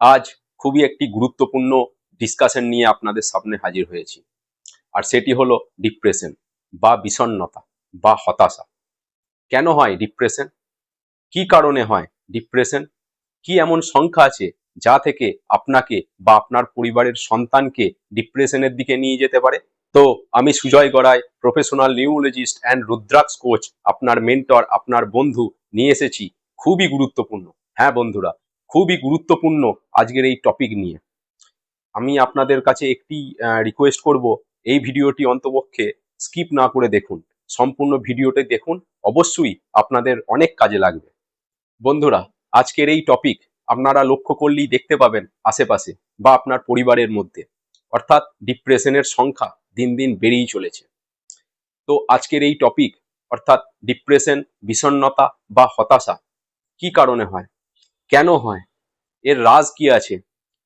আজ খুবই একটি গুরুত্বপূর্ণ ডিসকাশন নিয়ে আপনাদের সামনে হাজির হয়েছি। আর সেটি হলো ডিপ্রেশন বা বিষণ্ণতা বা হতাশা। কেন হয় ডিপ্রেশন কি কারণে হয় ডিপ্রেশন কি এমন সংখ্যা আছে যা থেকে আপনাকে বা আপনার পরিবারের সন্তানকে ডিপ্রেশনের দিকে নিয়ে যেতে পারে? তো আমি Sujoy Garai professional neurologist and Rudraksh coach আপনার মেন্টর আপনার বন্ধু নিয়ে এসেছি। খুবই গুরুত্বপূর্ণ। হ্যাঁ বন্ধুরা, খুবই গুরুত্বপূর্ণ আজকের এই টপিক নিয়ে। আমি আপনাদের কাছে একটি রিকোয়েস্ট করব, এই ভিডিওটি অন্তপক্ষে স্কিপ না করে দেখুন। সম্পূর্ণ ভিডিওটি দেখুন, অবশ্যই আপনাদের অনেক কাজে লাগবে। বন্ধুরা, আজকের এই টপিক আপনারা লক্ষ্য করলেই দেখতে পাবেন আশেপাশে বা আপনার পরিবারের মধ্যে। অর্থাৎ ডিপ্রেশনের সংখ্যা দিন দিন বেড়েই চলেছে। তো আজকের এই টপিক অর্থাৎ ডিপ্রেশন বিষণ্ণতা বা হতাশা, কি কারণে হয়? কেন হয়? এর রাজ কি আছে?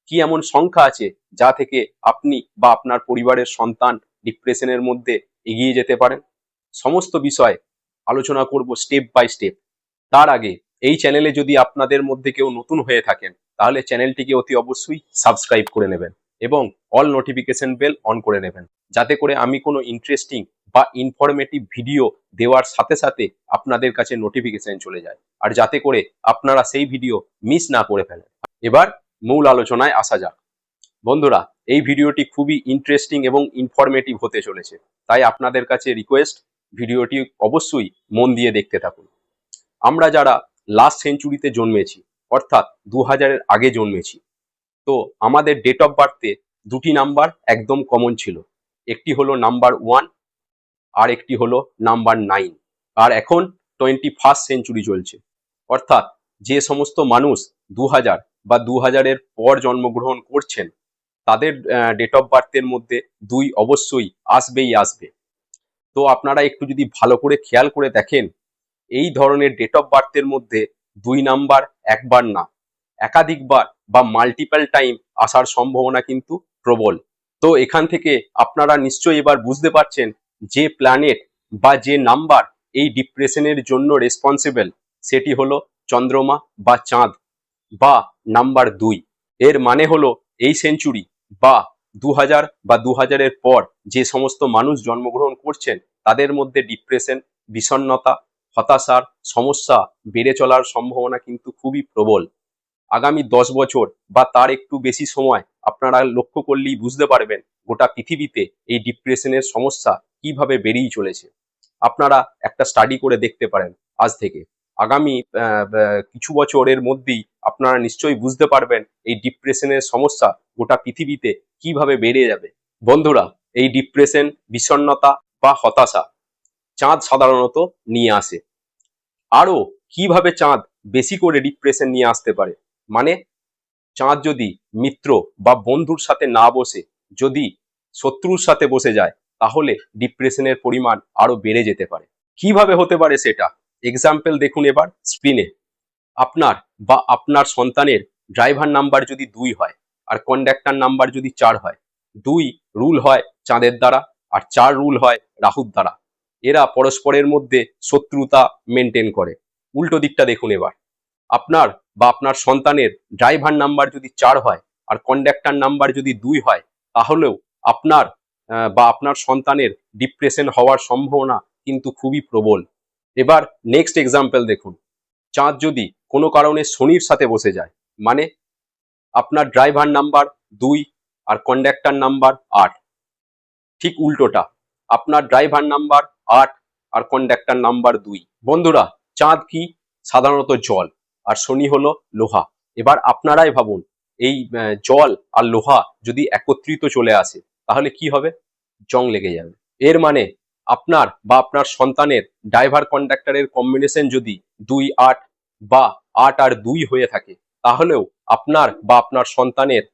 কি এমন সংখ্যা আছে যা থেকে আপনি বা আপনার পরিবারের সন্তান ডিপ্রেশনের মধ্যে এগিয়ে যেতে পারেন সমস্ত বিষয় আলোচনা করব স্টেপ বাই স্টেপ তার আগে এই চ্যানেলে যদি আপনাদের মধ্যে কেউ নতুন হয়ে থাকেন, তাহলে চ্যানেলটিকে অতি অবশ্যই সাবস্ক্রাইব করে নেবেন। এবং অল নোটিফিকেশন বেল অন করে নেবেন। যাতে করে আমি কোনো ইন্টারেস্টিং বা ইনফরমেটিভ ভিডিও দেওয়ার সাথে সাথে আপনাদের কাছে নোটিফিকেশন চলে যায়। আর যাতে করে আপনারা সেই ভিডিও মিস না করে ফেলেন। এবার মূল আলোচনায় আসা যাক। বন্ধুরা, এই ভিডিওটি খুবই ইন্টারেস্টিং এবং ইনফরমেটিভ হতে চলেছে। তাই আপনাদের কাছে রিকোয়েস্ট ভিডিওটি অবশ্যই মন দিয়ে দেখতে থাকুন। আমরা যারা লাস্ট সেঞ্চুরিতে জন্মেছি, অর্থাৎ দু হাজারের আগে জন্মেছি তো আমাদের ডেট অফ বার্থে দুটি নাম্বার একদম কমন ছিল। একটি হলো নাম্বার ওয়ান আর একটি হলো নাম্বার নাইন আর এখন টোয়েন্টি ফার্স্ট সেঞ্চুরি চলছে। অর্থাৎ যে সমস্ত মানুষ দু হাজার বা দু হাজারের পর জন্মগ্রহণ করছেন, তাদের ডেট অফ বার্থের মধ্যে দুই অবশ্যই আসবেই আসবে। তো আপনারা একটু যদি ভালো করে খেয়াল করে দেখেন, এই ধরনের ডেট অফ বার্থের মধ্যে দুই নাম্বার একবার না, একাধিকবার বা মাল্টিপল টাইম আসার সম্ভাবনা কিন্তু প্রবল। তো এখান থেকে আপনারা নিশ্চয়ই এবার বুঝতে পারছেন যে প্ল্যানেট বা যে নাম্বার এই ডিপ্রেশনের জন্য রেসপন্সিবল সেটি হলো চন্দ্রমা বা চাঁদ বা নাম্বার দুই। এর মানে হলো এই সেঞ্চুরি বা দু হাজার বা দু হাজারের পর যে সমস্ত মানুষ জন্মগ্রহণ করছেন, তাদের মধ্যে ডিপ্রেশন বিষণ্ণতা, হতাশার সমস্যা বেড়ে চলার সম্ভাবনা কিন্তু খুবই প্রবল। আগামী দশ বছর বা তার একটু বেশি সময় আপনারা লক্ষ্য করলেই বুঝতে পারবেন গোটা পৃথিবীতে এই ডিপ্রেশনের সমস্যা কীভাবে বেড়েই চলেছে। আপনারা একটা স্টাডি করে দেখতে পারেন আজ থেকে। আগামী কিছু বছরের মধ্যেই আপনারা নিশ্চয়ই বুঝতে পারবেন এই ডিপ্রেশনের সমস্যা গোটা পৃথিবীতে কীভাবে বেড়ে যাবে। বন্ধুরা, এই ডিপ্রেশন, বিষণ্ণতা বা হতাশা চাঁদ সাধারণত নিয়ে আসে। আরও কীভাবে চাঁদ বেশি করে ডিপ্রেশন নিয়ে আসতে পারে? মানে চাঁদ যদি মিত্র বা বন্ধুর সাথে না বসে, যদি শত্রুর সাথে বসে যায়, তাহলে ডিপ্রেশনের পরিমাণ আরও বেড়ে যেতে পারে। কীভাবে হতে পারে সেটা? এক্সাম্পল দেখুন এবার স্ক্রিনে আপনার বা আপনার সন্তানের ড্রাইভার নাম্বার যদি দুই হয়, আর কন্ডাক্টার নাম্বার যদি চার হয়, দুই রুল হয় চাঁদের দ্বারা, আর চার রুল হয় রাহুর দ্বারা। এরা পরস্পরের মধ্যে শত্রুতা মেনটেন করে। উল্টো দিকটা দেখুন এবার। আপনার বা আপনার সন্তানের ড্রাইভার নাম্বার যদি চার হয় আর কন্ডাক্টার নাম্বার যদি দুই হয়, তাহলেও আপনার বা আপনার সন্তানের ডিপ্রেশন হওয়ার সম্ভাবনা কিন্তু খুবই প্রবল। এবার নেক্সট এক্সাম্পল দেখুন। চাঁদ যদি কোনো কারণে শনির সাথে বসে যায় মানে আপনার ড্রাইভার নাম্বার দুই আর কন্ডাক্টার নাম্বার আট, ঠিক উল্টোটা। আপনার ড্রাইভার নাম্বার আট আর কন্ডাক্টার নাম্বার দুই। বন্ধুরা, চাঁদ কি? সাধারণত জল। আর শনি হলো লোহা। এবার আপনারাই ভাবুন, এই জল আর লোহা যদি একত্রিত চলে আসে, তাহলে কি হবে? জং লেগে যাবে। এর মানে আপনার বা আপনার সন্তানের ড্রাইভার কন্ডাক্টরের কম্বিনেশন যদি দুই আট বা আট আর দুই হয়ে থাকে, তাহলেও আপনার বা আপনার সন্তানের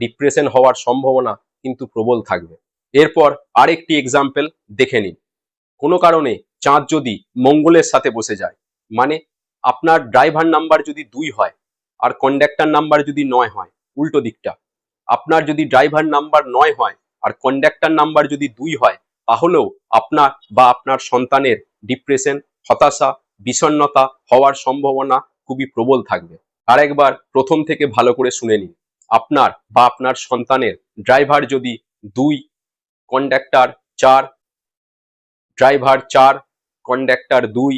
ডিপ্রেশন হওয়ার সম্ভাবনা কিন্তু প্রবল থাকবে। এরপর আরেকটি এক্সাম্পল দেখে নিন। কোনো কারণে চাঁদ যদি মঙ্গলের সাথে বসে যায় মানে আপনার ড্রাইভার নাম্বার যদি দুই হয়, আর কন্ডাক্টার নাম্বার যদি নয় হয়, উল্টো দিকটা। আপনার যদি ড্রাইভার নাম্বার নয় হয়, আর কন্ডাক্টার নাম্বার যদি দুই হয়, তাহলেও আপনার বা আপনার সন্তানের ডিপ্রেশন হতাশা, বিষণ্ণতা হওয়ার সম্ভাবনা খুবই প্রবল থাকবে। আরেকবার প্রথম থেকে ভালো করে শুনে নিন। আপনার বা আপনার সন্তানের ড্রাইভার যদি দুই কন্ডাক্টার চার ড্রাইভার চার কন্ডাক্টর দুই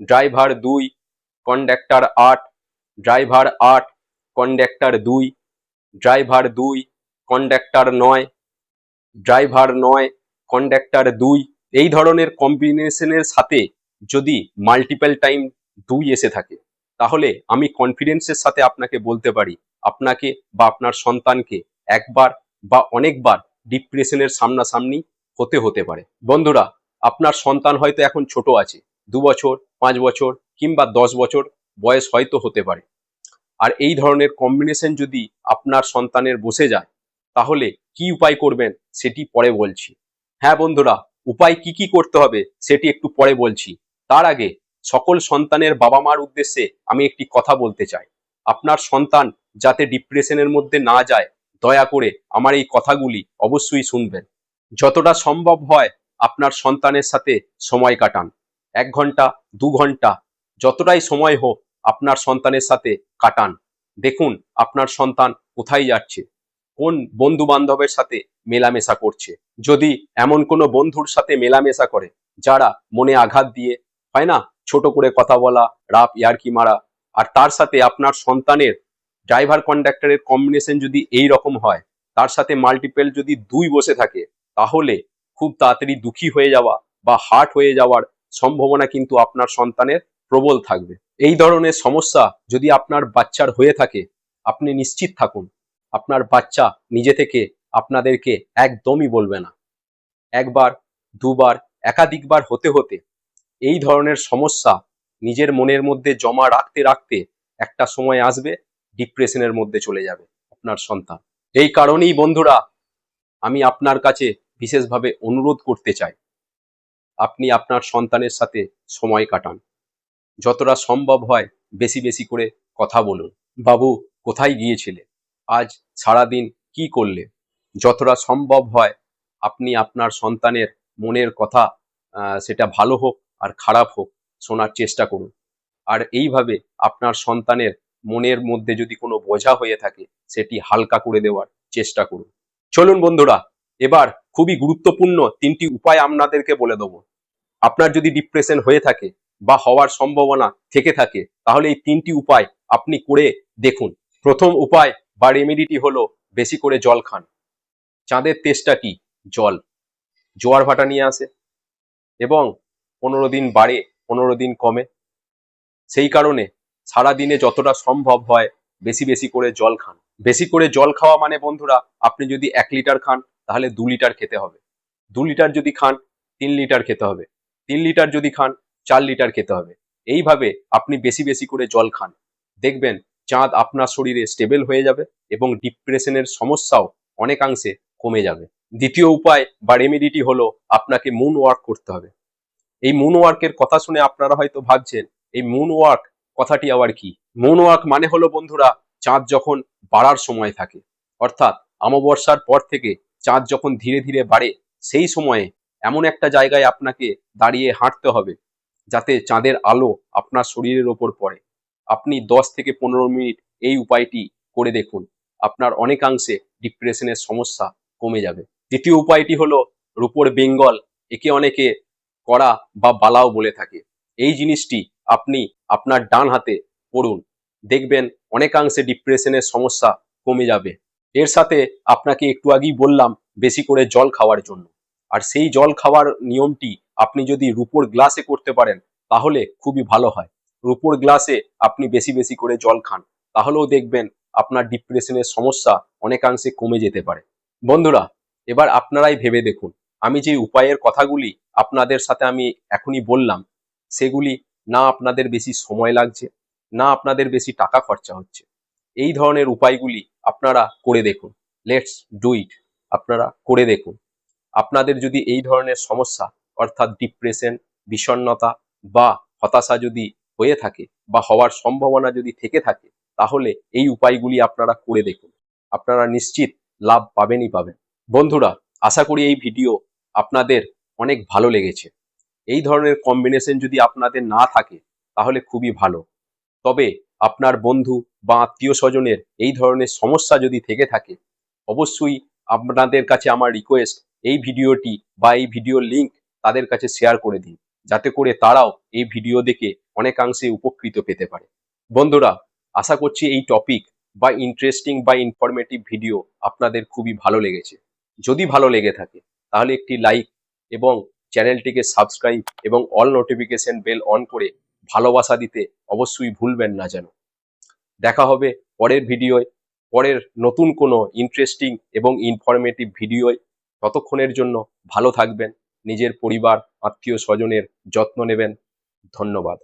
ড্রাইভার দুই কন্ডাক্টর আট, ড্রাইভার আট, কন্ডাক্টর দুই, ড্রাইভার দুই, কন্ডাক্টর নয়, ড্রাইভার নয়, কন্ডাক্টর দুই। এই ধরনের কম্বিনেশনের সাথে যদি মাল্টিপল টাইম দুই এসে থাকে, তাহলে আমি কনফিডেন্সের সাথে আপনাকে বলতে পারি, আপনাকে বা আপনার সন্তানকে একবার বা অনেকবার ডিপ্রেশনের সামনাসামনি হতে হতে পারে। বন্ধুরা, আপনার সন্তান হয়তো এখন ছোট আছে, দু বছর, পাঁচ বছর কিংবা দশ বছর বয়স হয়তো হতে পারে। আর এই ধরনের কম্বিনেশন যদি আপনার সন্তানের বসে যায়, তাহলে কি উপায় করবেন সেটি পরে বলছি। হ্যাঁ বন্ধুরা, উপায় কি কি করতে হবে সেটি একটু পরে বলছি। তার আগে সকল সন্তানের বাবা মার উদ্দেশ্যে আমি একটি কথা বলতে চাই। আপনার সন্তান যাতে ডিপ্রেশনের মধ্যে না যায়, দয়া করে আমার এই কথাগুলি অবশ্যই শুনবেন। যতটা সম্ভব হয় আপনার সন্তানের সাথে সময় কাটান। এক ঘণ্টা, দু ঘণ্টা যতটাই সময় হোক আপনার সন্তানের সাথে কাটান। দেখুন আপনার সন্তান কোথায় যাচ্ছে, কোন বন্ধু বান্ধবের সাথে মেলামেশা করছে। যদি এমন কোনো বন্ধুর সাথে মেলামেশা করে যারা মনে আঘাত দিয়ে, হয় না? ছোট করে কথা বলা রাপ ইয়ারকি মারা, আর তার সাথে আপনার সন্তানের ড্রাইভার কন্ডাক্টরের কম্বিনেশন যদি এই রকম হয়, তার সাথে মাল্টিপেল যদি দুই বসে থাকে, তাহলে খুব তাড়াতাড়ি দুঃখী হয়ে যাওয়া বা হার্ট হয়ে যাওয়ার সম্ভাবনা কিন্তু আপনার সন্তানের প্রবল থাকবে। এই ধরনের সমস্যা যদি আপনার বাচ্চার হয়ে থাকে, আপনি নিশ্চিত থাকুন। আপনার বাচ্চা নিজে থেকে আপনাদেরকে একদমই বলবে না। একবার, দুবার, একাধিকবার হতে হতে এই ধরনের সমস্যা নিজের মনের মধ্যে জমা রাখতে রাখতে একটা সময় আসবে, ডিপ্রেশনের মধ্যে চলে যাবে আপনার সন্তান। এই কারণেই বন্ধুরা, আমি আপনার কাছে বিশেষভাবে অনুরোধ করতে চাই। আপনি আপনার সন্তানের সাথে সময় কাটান। যতটা সম্ভব হয় বেশি বেশি করে কথা বলুন। বাবু, কোথায় গিয়েছিলে? আজ সারাদিন কি করলে? যতটা সম্ভব হয় আপনি আপনার সন্তানের মনের কথা সেটা ভালো হোক আর খারাপ হোক শোনার চেষ্টা করুন। আর এইভাবে আপনার সন্তানের মনের মধ্যে যদি কোনো বোঝা হয়ে থাকে, সেটি হালকা করে দেওয়ার চেষ্টা করুন। চলুন বন্ধুরা, এবার খুবই গুরুত্বপূর্ণ তিনটি উপায় আপনাদেরকে বলে দেবো। আপনার যদি ডিপ্রেশন হয়ে থাকে বা হওয়ার সম্ভাবনা থেকে থাকে, তাহলে এই তিনটি উপায় আপনি করে দেখুন। প্রথম উপায় বা রেমেডিটি হলো বেশি করে জল খান। চাঁদের তেষ্টা কি? জল। জোয়ার ভাটা নিয়ে আসে এবং পনেরো দিন বাড়ে, পনেরো দিন কমে। সেই কারণে সারা দিনে যতটা সম্ভব হয় বেশি বেশি করে জল খান। বেশি করে জল খাওয়া মানে বন্ধুরা, আপনি যদি এক লিটার খান, তাহলে দু লিটার খেতে হবে। দু লিটার যদি খান, তিন লিটার খেতে হবে। তিন লিটার যদি খান চার লিটার খেতে হবে। এইভাবে আপনি বেশি বেশি করে জল খান। দেখবেন চাঁদ আপনার শরীরে স্টেবল হয়ে যাবে এবং ডিপ্রেশনের সমস্যাও অনেকাংশে কমে যাবে। দ্বিতীয় উপায় বা রেমেডিটি হলো আপনাকে মুন ওয়ার্ক করতে হবে। এই মুন ওয়ার্কের কথা শুনে আপনারা হয়তো ভাবছেন, এই মুন ওয়ার্ক কথাটি আবার কি? মুন ওয়ার্ক মানে হলো বন্ধুরা, চাঁদ যখন বাড়ার সময় থাকে, অর্থাৎ অমাবস্যার পর থেকে চাঁদ যখন ধীরে ধীরে বাড়ে, সেই সময়ে এমন একটা জায়গায় আপনাকে দাঁড়িয়ে হাঁটতে হবে যাতে চাঁদের আলো আপনার শরীরের ওপর পড়ে। আপনি দশ থেকে পনেরো মিনিট এই উপায়টি করে দেখুন। আপনার অনেকাংশে ডিপ্রেশনের সমস্যা কমে যাবে। দ্বিতীয় উপায়টি হলো রূপোর বেঙ্গল একে অনেকে করা বা বালাও বলে থাকে। এই জিনিসটি আপনি আপনার ডান হাতে পড়ুন। দেখবেন অনেকাংশে ডিপ্রেশনের সমস্যা কমে যাবে। এর সাথে আপনাকে একটু আগেই বললাম, বেশি করে জল খাওয়ার জন্য। আর সেই জল খাওয়ার নিয়মটি আপনি যদি রূপোর গ্লাসে করতে পারেন, তাহলে খুবই ভালো হয়। রূপোর গ্লাসে আপনি বেশি বেশি করে জল খান, তাহলেও দেখবেন আপনার ডিপ্রেশনের সমস্যা অনেকাংশে কমে যেতে পারে। বন্ধুরা, এবার আপনারাই ভেবে দেখুন, আমি যে উপায়ের কথাগুলি আপনাদের সাথে আমি এখনই বললাম, সেগুলি না আপনাদের বেশি সময় লাগছে, না আপনাদের বেশি টাকা খরচা হচ্ছে। এই ধরনের উপায়গুলি আপনারা করে দেখুন। লেটস ডু ইট আপনারা করে দেখুন। আপনাদের যদি এই ধরনের সমস্যা, অর্থাৎ ডিপ্রেশন বিষণ্ণতা বা হতাশা যদি হয়ে থাকে বা হওয়ার সম্ভাবনা যদি থেকে থাকে, তাহলে এই উপায়গুলি আপনারা করে দেখুন। আপনারা নিশ্চিত লাভ পাবেনই পাবেন। বন্ধুরা, আশা করি এই ভিডিও আপনাদের অনেক ভালো লেগেছে। এই ধরনের কম্বিনেশন যদি আপনাদের না থাকে, তাহলে খুবই ভালো। তবে আপনার বন্ধু বা আত্মীয় স্বজনের এই ধরনের সমস্যা যদি থেকে থাকে, অবশ্যই আপনাদের কাছে আমার রিকোয়েস্ট এই ভিডিওটি বা এই ভিডিওর লিংক তাদের কাছে শেয়ার করে দিন। যাতে করে তারাও এই ভিডিও দেখে অনেকাংশে উপকৃত পেতে পারে। বন্ধুরা, আশা করছি এই টপিক বা ইন্টারেস্টিং বা ইনফরমেটিভ ভিডিও আপনাদের খুবই ভালো লেগেছে। যদি ভালো লেগে থাকে, তাহলে একটি লাইক এবং চ্যানেলটিকে সাবস্ক্রাইব এবং অল নোটিফিকেশন বেল অন করে ভালোবাসা দিতে অবশ্যই ভুলবেন না যেন। দেখা হবে পরের ভিডিওয় পরের নতুন কোনো ইন্টারেস্টিং এবং ইনফরমেটিভ ভিডিওয় ততক্ষণের জন্য ভালো থাকবেন। নিজের পরিবার আত্মীয় স্বজনের যত্ন নেবেন। ধন্যবাদ।